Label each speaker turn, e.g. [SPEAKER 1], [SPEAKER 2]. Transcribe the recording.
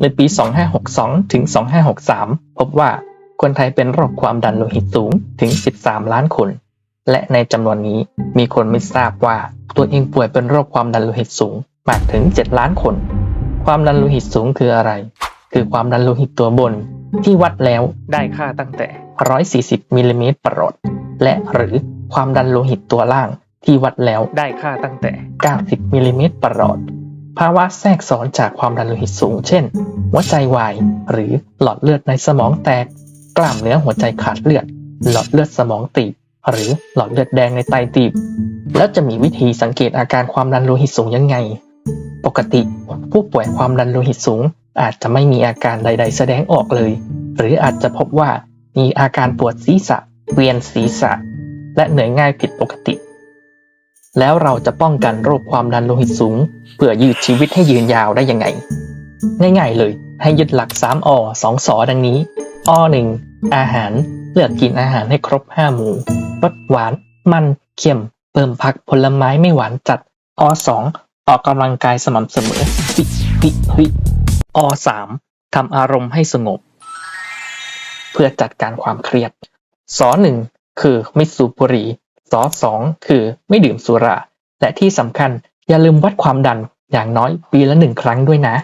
[SPEAKER 1] ในปี 2562 ถึง 2563 พบว่าคนไทยเป็นโรคความดันโลหิตสูงถึง 13 ล้านคน และในจำนวนนี้มีคนไม่ทราบว่าตัวเองป่วยเป็นโรคความดันโลหิตสูงมากถึง 7 ล้านคน ความดันโลหิตสูงคืออะไร คือความดันโลหิตตัวบน ที่วัดแล้วได้ค่าตั้งแต่ 140 มิลลิเมตรประหลอดและหรือความดันโลหิตตัวล่างที่วัดแล้วได้ค่าตั้งแต่ 90 มิลลิเมตรประหลอด ภาวะแทรกซ้อนจากความดันโลหิตสูง เช่น หัวใจวายหรือหลอดเลือดในสมองแตก กล้ามเนื้อหัวใจขาดเลือด หลอดเลือดสมองตีบหรือหลอดเลือดแดงในไตตีบ แล้วจะมีวิธีสังเกตอาการความดันโลหิตสูงยังไง ปกติผู้ป่วยความดันโลหิตสูง อาจจะไม่มีอาการใด ๆ แสดงออกเลย หรืออาจจะพบว่ามีอาการปวดศีรษะ เวียนศีรษะ และเหนื่อยง่ายผิดปกติ แล้วเราจะป้องกันโรคความดันโลหิตสูง เพื่อยืดชีวิตให้ยืนยาวได้ยังไง ง่ายๆเลย ให้ยึดหลัก 3อ2สอดังนี้อ1อาหาร เลือกกินอาหารให้ครบ 5 หมู่รสหวาน มัน เค็ม เพิ่มผักผลไม้ไม่หวานจัดอ2ออกกำลังกายสม่ำเสมอฮิฮิฮิอ3ทำอารมณ์ให้สงบ เพื่อจัดการความเครียดสอหนึ่งคือไม่สูบบุหรี่ สอสองคือไม่ดื่มสุรา และที่สำคัญอย่าลืมวัดความดันอย่างน้อยปีละหนึ่งครั้งด้วยนะ